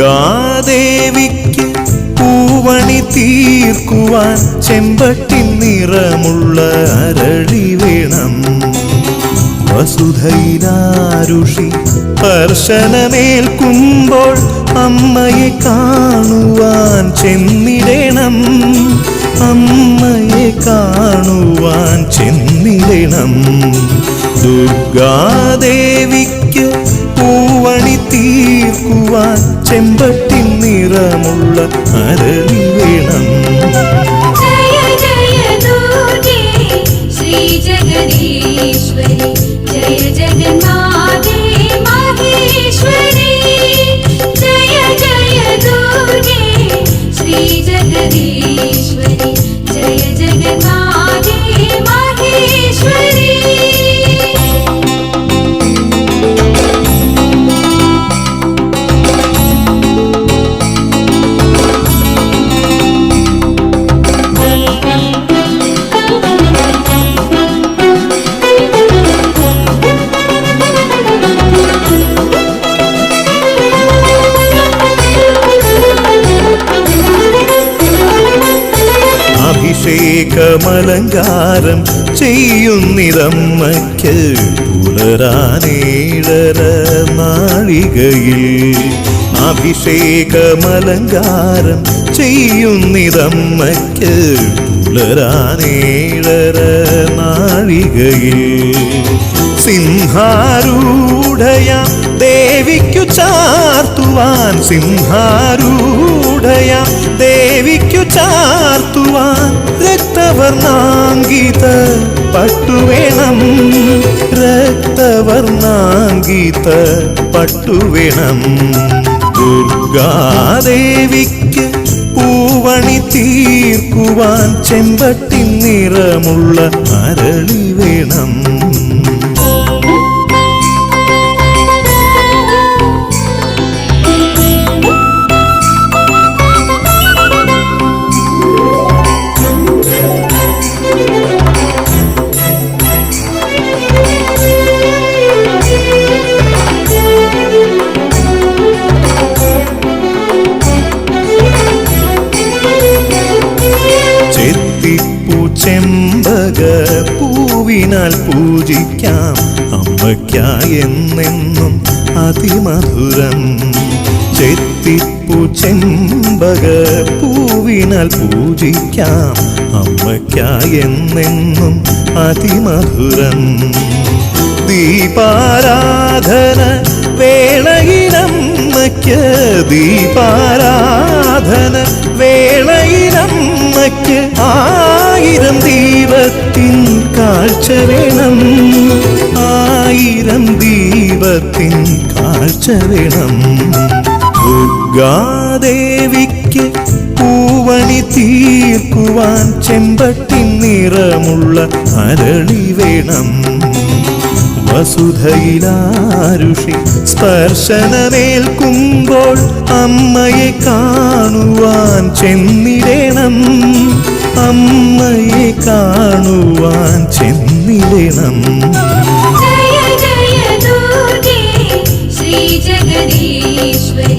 ദുർഗാദേവിക്ക് പൂവണി തീർക്കുവാൻ ചെമ്പട്ടി നിറമുള്ള അരളി വേണം. വസുധൈരാരുഷി സ്പർശനമേൽക്കുമ്പോൾ അമ്മയെ കാണുവാൻ ചെന്നിടണം. അമ്മയെ കാണുവാൻ ചെന്നിടണം. ദുർഗാദേവിക്ക് തീർക്കുവാൻ ചെമ്പട്ടി നിറമുള്ള അരളി അഭിഷേകമലങ്കാരം ചെയ്യുന്നിതമ്മയ്ക്ക് പുലരാനേഴര നാഴികയിൽ. അഭിഷേകമലങ്കാരം ചെയ്യുന്നിതമ്മയ്ക്ക് പുലരാനേഴര നാഴികയിൽ. സിംഹാരൂഢയ. ദേവിക്കു ചാർത്തുവാൻ സിംഹാരൂഢയ. ദേവിക്കു ചാർത്തുവാൻ രക്തവർണാങ്കിത പട്ടുവേണം. രക്തവർണാങ്കിത പട്ടുവേണം. ദുർഗാദേവിക്ക് പൂവണി തീർക്കുവാൻ ചെമ്പട്ടി നിറമുള്ള അരളി പൂവിനാൽ പൂജിക്കാം. അമ്മയ്ക്കായെന്നെന്നും അതിമധുരം. ചെത്തിപ്പൂ ചെമ്പക പൂവിനാൽ പൂജിക്കാം. അമ്മയ്ക്കായെന്നെന്നും അതിമധുരം. ദീപാരാധന വേളയിലമ്മയ്ക്ക് ദീപാരാധന വേണം ആയിരം ദീപത്തിൻ കാഴ്ച വേണം ദുർഗാദേവിക്ക് പൂവണി തീർക്കുവാൻ ചെമ്പട്ടി നിറമുള്ള അരളി വേണം. വസുധയിലാരുഷി സ്പർശനമേൽക്കുമ്പോൾ അമ്മയെ കാണുവാൻ ചെന്നിടേണം. അമ്മയെ കാണുവാൻ പാലിണം ജയ ജയ ശ്രീ ജഗദീശ്വരി.